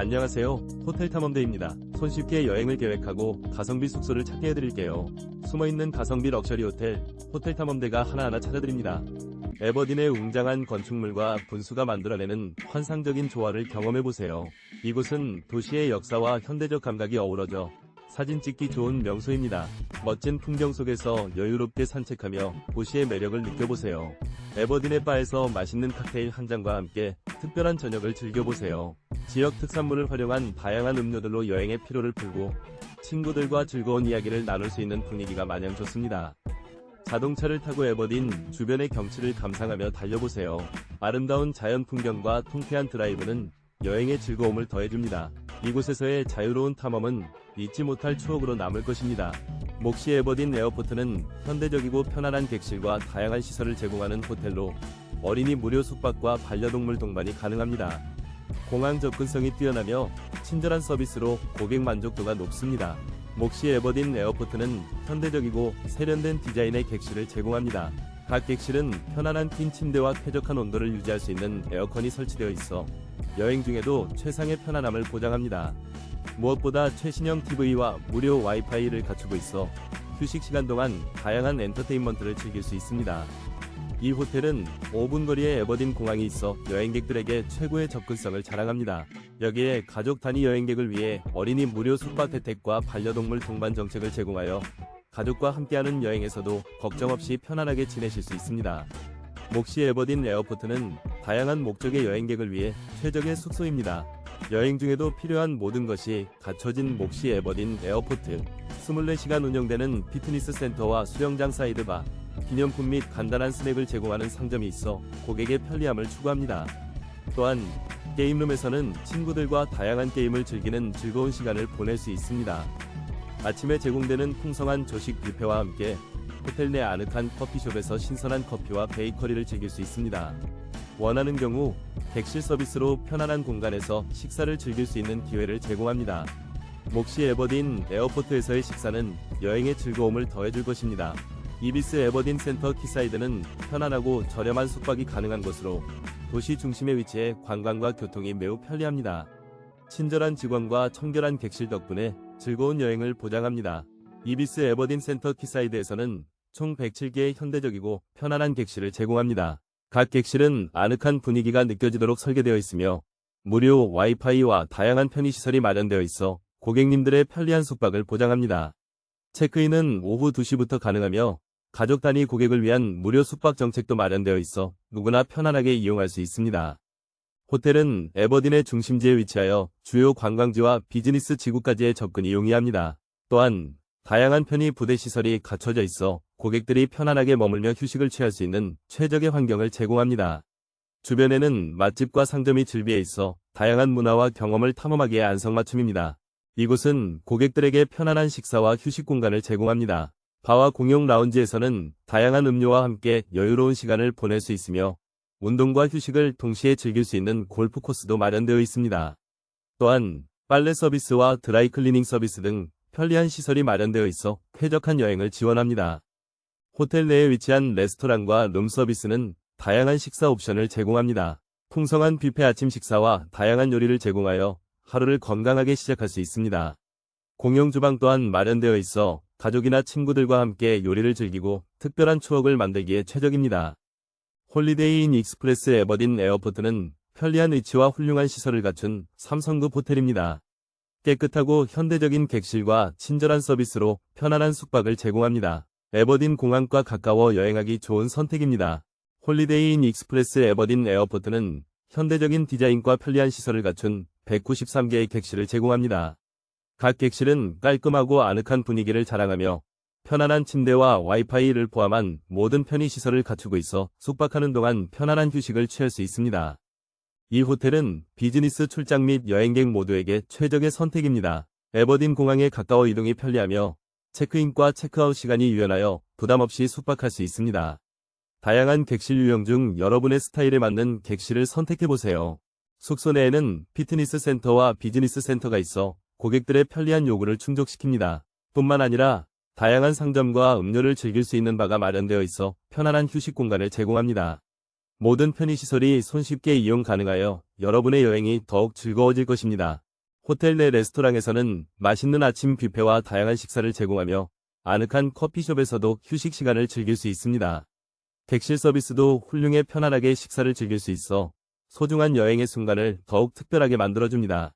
안녕하세요. 호텔 탐험대입니다. 손쉽게 여행을 계획하고 가성비 숙소를 찾게 해드릴게요. 숨어있는 가성비 럭셔리 호텔, 호텔 탐험대가 하나하나 찾아드립니다. 에버딘의 웅장한 건축물과 분수가 만들어내는 환상적인 조화를 경험해보세요. 이곳은 도시의 역사와 현대적 감각이 어우러져 사진 찍기 좋은 명소입니다. 멋진 풍경 속에서 여유롭게 산책하며 도시의 매력을 느껴보세요. 에버딘의 바에서 맛있는 칵테일 한 잔과 함께 특별한 저녁을 즐겨보세요. 지역 특산물을 활용한 다양한 음료들로 여행의 피로를 풀고 친구들과 즐거운 이야기를 나눌 수 있는 분위기가 마냥 좋습니다. 자동차를 타고 에버딘 주변의 경치를 감상하며 달려보세요. 아름다운 자연 풍경과 통쾌한 드라이브는 여행의 즐거움을 더해줍니다. 이곳에서의 자유로운 탐험은 잊지 못할 추억으로 남을 것입니다. 몫이 에버딘 에어포트는 현대적이고 편안한 객실과 다양한 시설을 제공하는 호텔로 어린이 무료 숙박과 반려동물 동반이 가능합니다. 공항 접근성이 뛰어나며 친절한 서비스로 고객 만족도가 높습니다. 몫이 에버딘 에어포트는 현대적이고 세련된 디자인의 객실을 제공합니다. 각 객실은 편안한 퀸 침대와 쾌적한 온도를 유지할 수 있는 에어컨이 설치되어 있어 여행 중에도 최상의 편안함을 보장합니다. 무엇보다 최신형 TV와 무료 와이파이를 갖추고 있어 휴식 시간 동안 다양한 엔터테인먼트를 즐길 수 있습니다. 이 호텔은 5분 거리에 에버딘 공항이 있어 여행객들에게 최고의 접근성을 자랑합니다. 여기에 가족 단위 여행객을 위해 어린이 무료 숙박 혜택과 반려동물 동반 정책을 제공하여 가족과 함께하는 여행에서도 걱정 없이 편안하게 지내실 수 있습니다. 몫이 에버딘 에어포트는 다양한 목적의 여행객을 위해 최적의 숙소입니다. 여행 중에도 필요한 모든 것이 갖춰진 몫이 에버딘 에어포트. 24시간 운영되는 피트니스 센터와 수영장 사이드바, 기념품 및 간단한 스낵을 제공하는 상점이 있어 고객의 편리함을 추구합니다. 또한 게임룸에서는 친구들과 다양한 게임을 즐기는 즐거운 시간을 보낼 수 있습니다. 아침에 제공되는 풍성한 조식 뷔페와 함께 호텔 내 아늑한 커피숍에서 신선한 커피와 베이커리를 즐길 수 있습니다. 원하는 경우 객실 서비스로 편안한 공간에서 식사를 즐길 수 있는 기회를 제공합니다. 몫이 에버딘 에어포트에서의 식사는 여행의 즐거움을 더해줄 것입니다. 이비스 에버딘 센터 키사이드는 편안하고 저렴한 숙박이 가능한 곳으로 도시 중심에 위치해 관광과 교통이 매우 편리합니다. 친절한 직원과 청결한 객실 덕분에 즐거운 여행을 보장합니다. 이비스 에버딘 센터 키사이드에서는 총 107개의 현대적이고 편안한 객실을 제공합니다. 각 객실은 아늑한 분위기가 느껴지도록 설계되어 있으며 무료 와이파이와 다양한 편의시설이 마련되어 있어 고객님들의 편리한 숙박을 보장합니다. 체크인은 오후 2시부터 가능하며 가족 단위 고객을 위한 무료 숙박 정책도 마련되어 있어 누구나 편안하게 이용할 수 있습니다. 호텔은 에버딘의 중심지에 위치하여 주요 관광지와 비즈니스 지구까지의 접근이 용이합니다. 또한 다양한 편의 부대 시설이 갖춰져 있어 고객들이 편안하게 머물며 휴식을 취할 수 있는 최적의 환경을 제공합니다. 주변에는 맛집과 상점이 즐비해 있어 다양한 문화와 경험을 탐험하기에 안성맞춤입니다. 이곳은 고객들에게 편안한 식사와 휴식 공간을 제공합니다. 바와 공용 라운지에서는 다양한 음료와 함께 여유로운 시간을 보낼 수 있으며 운동과 휴식을 동시에 즐길 수 있는 골프 코스도 마련되어 있습니다. 또한 빨래 서비스와 드라이 클리닝 서비스 등 편리한 시설이 마련되어 있어 쾌적한 여행을 지원합니다. 호텔 내에 위치한 레스토랑과 룸 서비스는 다양한 식사 옵션을 제공합니다. 풍성한 뷔페 아침 식사와 다양한 요리를 제공하여 하루를 건강하게 시작할 수 있습니다. 공용 주방 또한 마련되어 있어 가족이나 친구들과 함께 요리를 즐기고 특별한 추억을 만들기에 최적입니다. 홀리데이 인 익스프레스 에버딘 에어포트는 편리한 위치와 훌륭한 시설을 갖춘 3성급 호텔입니다. 깨끗하고 현대적인 객실과 친절한 서비스로 편안한 숙박을 제공합니다. 에버딘 공항과 가까워 여행하기 좋은 선택입니다. 홀리데이 인 익스프레스 에버딘 에어포트는 현대적인 디자인과 편리한 시설을 갖춘 193개의 객실을 제공합니다. 각 객실은 깔끔하고 아늑한 분위기를 자랑하며 편안한 침대와 와이파이를 포함한 모든 편의시설을 갖추고 있어 숙박하는 동안 편안한 휴식을 취할 수 있습니다. 이 호텔은 비즈니스 출장 및 여행객 모두에게 최적의 선택입니다. 에버딘 공항에 가까워 이동이 편리하며 체크인과 체크아웃 시간이 유연하여 부담 없이 숙박할 수 있습니다. 다양한 객실 유형 중 여러분의 스타일에 맞는 객실을 선택해보세요. 숙소 내에는 피트니스 센터와 비즈니스 센터가 있어 고객들의 편리한 요구를 충족시킵니다. 뿐만 아니라 다양한 상점과 음료를 즐길 수 있는 바가 마련되어 있어 편안한 휴식 공간을 제공합니다. 모든 편의시설이 손쉽게 이용 가능하여 여러분의 여행이 더욱 즐거워질 것입니다. 호텔 내 레스토랑에서는 맛있는 아침 뷔페와 다양한 식사를 제공하며 아늑한 커피숍에서도 휴식 시간을 즐길 수 있습니다. 객실 서비스도 훌륭해 편안하게 식사를 즐길 수 있어 소중한 여행의 순간을 더욱 특별하게 만들어줍니다.